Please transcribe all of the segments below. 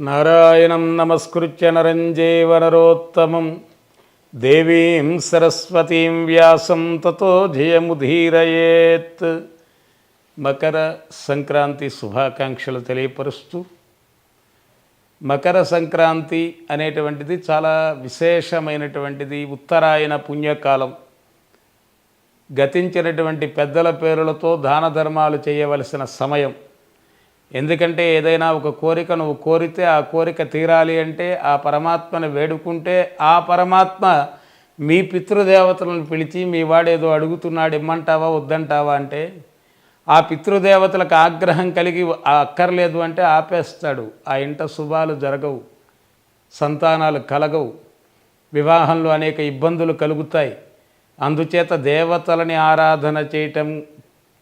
నారాయణం నమస్కృత్య నరంజేవ నరోత్తమం దేవీం సరస్వతీం వ్యాసం తతో జయముధీరయేత్ మకర సంక్రాంతి శుభాకాంక్షలు తెలియపరుస్తూ మకర సంక్రాంతి అనేటువంటిది చాలా విశేషమైనటువంటిది ఉత్తరాయణ పుణ్యకాలం. గతించినటువంటి పెద్దల పేరులతో దాన ధర్మాలు చేయవలసిన సమయం. ఎందుకంటే ఏదైనా ఒక కోరిక నువ్వు కోరితే ఆ కోరిక తీరాలి అంటే ఆ పరమాత్మను వేడుకుంటే ఆ పరమాత్మ మీ పితృదేవతలను పిలిచి మీ వాడేదో అడుగుతున్నాడు ఇమ్మంటావా వద్దంటావా? అంటే ఆ పితృదేవతలకు ఆగ్రహం కలిగి అక్కర్లేదు అంటే ఆపేస్తాడు. ఆ ఇంట శుభాలు జరగవు సంతానాలు కలగవు వివాహంలో అనేక ఇబ్బందులు కలుగుతాయి. అందుచేత దేవతలని ఆరాధన చేయటం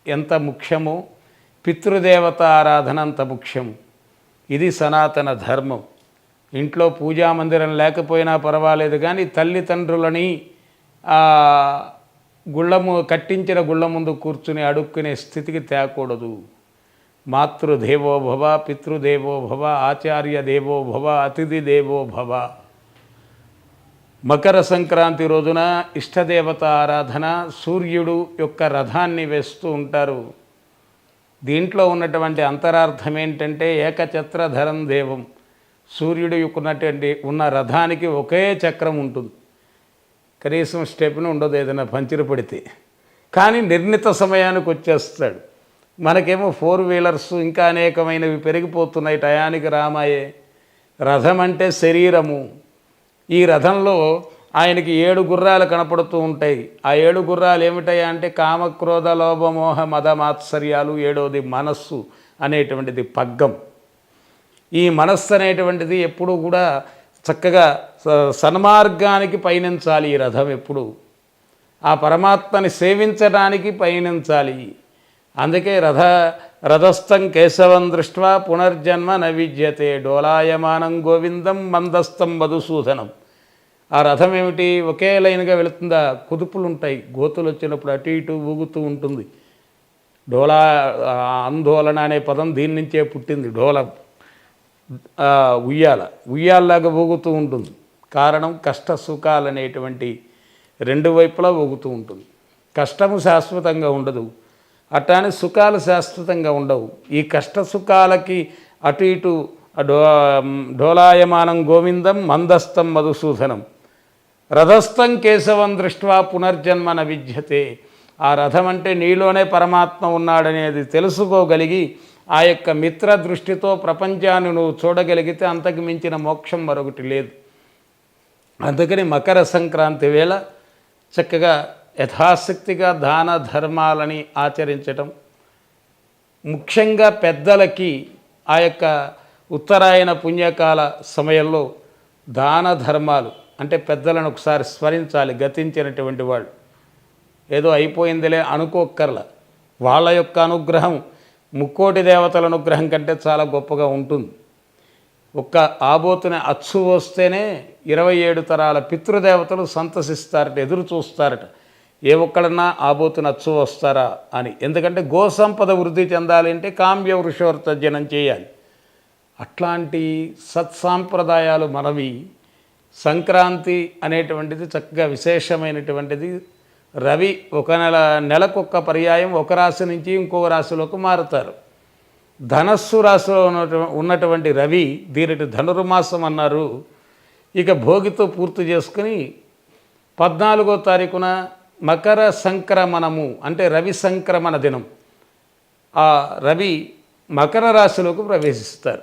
ఎంత ముఖ్యమో పితృదేవత ఆరాధన అంత ముఖ్యం. ఇది సనాతన ధర్మం. ఇంట్లో పూజా మందిరం లేకపోయినా పర్వాలేదు కానీ తల్లిదండ్రులని గుళ్ళము కట్టించిన గుళ్ళ ముందు కూర్చుని అడుక్కునే స్థితికి తేకూడదు. మాతృదేవోభవ పితృదేవోభవ ఆచార్య దేవోభవ అతిథి దేవోభవ. మకర సంక్రాంతి రోజున ఇష్టదేవత ఆరాధన సూర్యుడు యొక్క రథాన్ని వేస్తూ ఉంటారు. దీంట్లో ఉన్నటువంటి అంతరార్థం ఏంటంటే ఏకచత్రధరం దేవం. సూర్యుడు ఉన్నటువంటి ఉన్న రథానికి ఒకే చక్రం ఉంటుంది. కనీసం స్టెప్ను ఉండదు ఏదైనా పంచర్ పడితే. కానీ నిర్ణీత సమయానికి వచ్చేస్తాడు. మనకేమో ఫోర్ వీలర్స్ ఇంకా అనేకమైనవి పెరిగిపోతున్నాయి టయానికి రామాయే. రథం అంటే శరీరము. ఈ రథంలో ఆయనకి ఏడు గుర్రాలు కనపడుతూ ఉంటాయి. ఆ ఏడు గుర్రాలు ఏమిటాయి అంటే కామక్రోధ లోభమోహ మద మాత్సర్యాలు ఏడవది మనస్సు అనేటువంటిది పగ్గం. ఈ మనస్సు అనేటువంటిది ఎప్పుడూ కూడా చక్కగా స- సన్మార్గానికి పయనించాలి ఈ రథం ఎప్పుడు. ఆ పరమాత్మని సేవించడానికి పయనించాలి. అందుకే రథ రథస్థం కేశవం దృష్ట్వా పునర్జన్మ నవిద్యతే డోలాయమానం గోవిందం మందస్థం మధుసూదనం ఆ రథం ఏమిటి? ఒకే లైన్గా వెళుతుందా? కుదుపులు ఉంటాయి గోతులు వచ్చినప్పుడు అటు ఇటు ఊగుతూ ఉంటుంది. డోలా అందోళన ఆందోళన అనే పదం దీని నుంచే పుట్టింది. డోల ఉయ్యాల. ఉయ్యాలలాగా ఊగుతూ ఉంటుంది. కారణం కష్ట సుఖాలు అనేటువంటి రెండు వైపులా ఊగుతూ ఉంటుంది. కష్టము శాశ్వతంగా ఉండదు. అట్లానే సుఖాలు శాశ్వతంగా ఉండవు. ఈ కష్ట సుఖాలకి అటు ఇటు డో డోలాయమానం గోవిందం మందస్థం మధుసూదనం. రథస్థం కేశవం దృష్ట్వా పునర్జన్మన విద్యతే. ఆ రథం అంటే నీలోనే పరమాత్మ ఉన్నాడనేది తెలుసుకోగలిగి ఆ యొక్క మిత్ర దృష్టితో ప్రపంచాన్ని నువ్వు చూడగలిగితే అంతకు మించిన మోక్షం మరొకటి లేదు. అందుకని మకర సంక్రాంతి వేళ చక్కగా యథాశక్తిగా దాన ధర్మాలని ఆచరించటం ముఖ్యంగా పెద్దలకి ఆ యొక్క ఉత్తరాయణ పుణ్యకాల సమయంలో దాన ధర్మాలు అంటే పెద్దలను ఒకసారి స్మరించాలి గతించినటువంటి వాళ్ళు. ఏదో అయిపోయిందిలే అనుకోక్కర్ల. వాళ్ళ యొక్క అనుగ్రహం ముక్కోటి దేవతల అనుగ్రహం కంటే చాలా గొప్పగా ఉంటుంది. ఒక్క ఆబోతుని అచ్చు వస్తేనే ఇరవై ఏడు తరాల పితృదేవతలు సంతసిస్తారట ఎదురు చూస్తారట. ఏ ఒక్కడన్నా ఆబోతుని అచ్చు వస్తారా అని. ఎందుకంటే గోసంపద వృద్ధి చెందాలి అంటే కామ్య వృషోర్తజనం చేయాలి. అట్లాంటి సత్సాంప్రదాయాలు మనవి. సంక్రాంతి అనేటువంటిది చక్కగా విశేషమైనటువంటిది. రవి ఒక నెల నెలకొక్క పర్యాయం ఒక రాశి నుంచి ఇంకో రాశిలోకి మారుతారు. ధనస్సు రాశిలో ఉన్నటువంటి రవి దీనిటి ధనుర్మాసం అన్నారు. ఇక భోగితో పూర్తి చేసుకుని పద్నాలుగో తారీఖున మకర సంక్రమణము అంటే రవి సంక్రమణ దినం. ఆ రవి మకర రాశిలోకి ప్రవేశిస్తారు.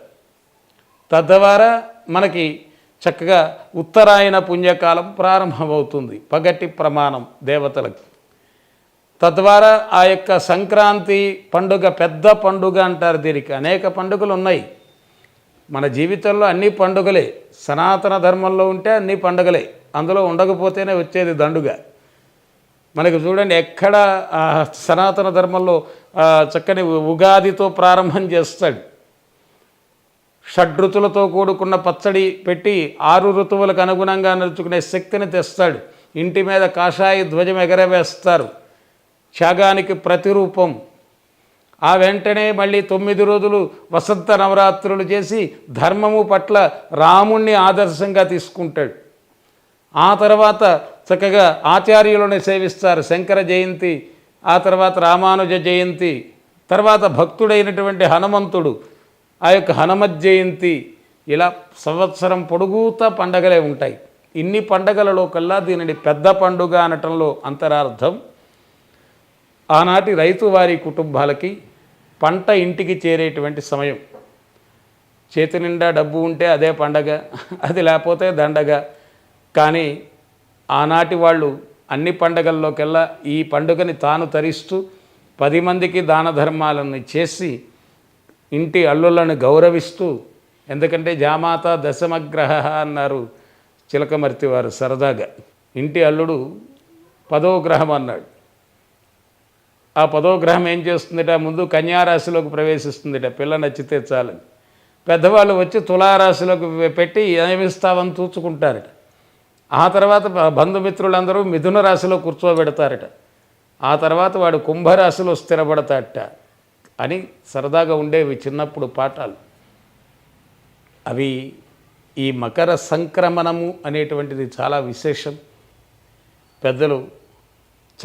తద్వారా మనకి చక్కగా ఉత్తరాయణ పుణ్యకాలం ప్రారంభమవుతుంది. పగటి ప్రమాణం దేవతలకు. తద్వారా ఆ యొక్క సంక్రాంతి పండుగ పెద్ద పండుగ అంటారు దీనికి. అనేక పండుగలు ఉన్నాయి మన జీవితంలో అన్ని పండుగలే. సనాతన ధర్మంలో ఉంటే అన్ని పండుగలే. అందులో ఉండకపోతేనే వచ్చేది దండుగ. మనకి చూడండి ఎక్కడ సనాతన ధర్మంలో చక్కని ఉగాదితో ప్రారంభం చేస్తాడు. షడ్రుతులతో కూడుకున్న పచ్చడి పెట్టి ఆరు ఋతువులకు అనుగుణంగా నడుచుకునే శక్తిని తెస్తాడు. ఇంటి మీద కాషాయ ధ్వజం ఎగరవేస్తారు. త్యాగానికి ప్రతిరూపం. ఆ వెంటనే మళ్ళీ తొమ్మిది రోజులు వసంత నవరాత్రులు చేసి ధర్మము పట్ల రాముణ్ణి ఆదర్శంగా తీసుకుంటాడు. ఆ తర్వాత చక్కగా ఆచార్యులను సేవిస్తారు. శంకర జయంతి ఆ తర్వాత రామానుజ జయంతి తర్వాత భక్తుడైనటువంటి హనుమంతుడు. ఆ యొక్క హనుమత్ జయంతి ఇలా సంవత్సరం పొడుగుతా పండగలే ఉంటాయి. ఇన్ని పండగలలో కల్లా దీనిని పెద్ద పండుగ అనటంలో అంతరార్థం. ఆనాటి రైతు వారి కుటుంబాలకి పంట ఇంటికి చేరేటువంటి సమయం. చేతి నిండా డబ్బు ఉంటే అదే పండగ అది లేకపోతే దండగ. కానీ ఆనాటి వాళ్ళు అన్ని పండగల్లోకెల్లా ఈ పండుగని తాను తరిస్తూ పది మందికి దాన ధర్మాలను చేసి ఇంటి అల్లులను గౌరవిస్తూ ఎందుకంటే జామాత దశమగ్రహ అన్నారు చిలకమర్తి వారు సరదాగా. ఇంటి అల్లుడు పదో గ్రహం అన్నాడు. ఆ పదో గ్రహం ఏం చేస్తుందిట? ముందు కన్యారాశిలోకి ప్రవేశిస్తుందిట. పిల్ల నచ్చితే చాలని. పెద్దవాళ్ళు వచ్చి తులారాశిలోకి పెట్టి ఏమిస్తావని తూచుకుంటారట. ఆ తర్వాత బంధుమిత్రులందరూ మిథున రాశిలో కూర్చోబెడతారట. ఆ తర్వాత వాడు కుంభరాశిలో స్థిరపడతాడట. అని సరదాగా ఉండేవి చిన్నప్పుడు పాఠాలు. అవి ఈ మకర సంక్రమణము అనేటువంటిది చాలా విశేషం. పెద్దలు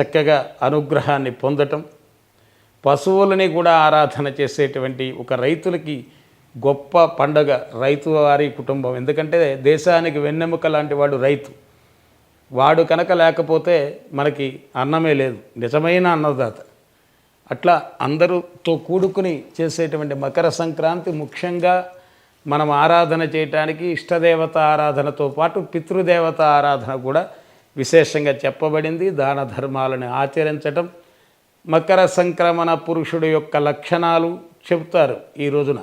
చక్కగా అనుగ్రహాన్ని పొందటం పశువులని కూడా ఆరాధన చేసేటువంటి ఒక రైతులకి గొప్ప పండగ రైతు వారి కుటుంబం. ఎందుకంటే దేశానికి వెన్నెముక లాంటి వాడు రైతు. వాడు కనుక లేకపోతే మనకి అన్నమే లేదు. నిజమైన అన్నదాత. అట్లా అందరితో కూడుకుని చేసేటువంటి మకర సంక్రాంతి ముఖ్యంగా మనం ఆరాధన చేయటానికి ఇష్టదేవత ఆరాధనతో పాటు పితృదేవత ఆరాధన కూడా విశేషంగా చెప్పబడింది. దాన ధర్మాలను ఆచరించటం మకర సంక్రమణ పురుషుడు యొక్క లక్షణాలు చెబుతారు ఈ రోజున.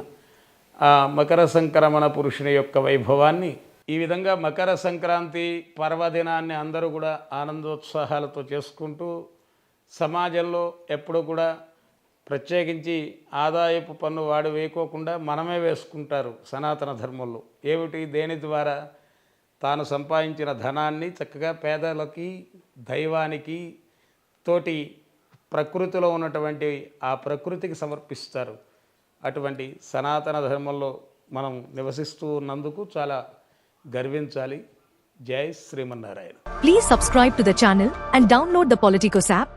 ఆ మకర సంక్రమణ పురుషుని యొక్క వైభవాన్ని ఈ విధంగా మకర సంక్రాంతి పర్వదినాన్ని అందరూ కూడా ఆనందోత్సాహాలతో చేసుకుంటూ సమాజంలో ఎప్పుడూ కూడా ప్రత్యేకించి ఆదాయపు పన్ను వాడు వేయకోకుండా మనమే వేసుకుంటారు సనాతన ధర్మంలో. ఏమిటి? దేని ద్వారా? తాను సంపాదించిన ధనాన్ని చక్కగా పేదలకి దైవానికి తోటి ప్రకృతిలో ఉన్నటువంటి ఆ ప్రకృతికి సమర్పిస్తారు. అటువంటి సనాతన ధర్మంలో మనం నివసిస్తూ ఉన్నందుకు చాలా గర్వించాలి. Jai Srimannarayana. Please subscribe to the channel and download the Politicos app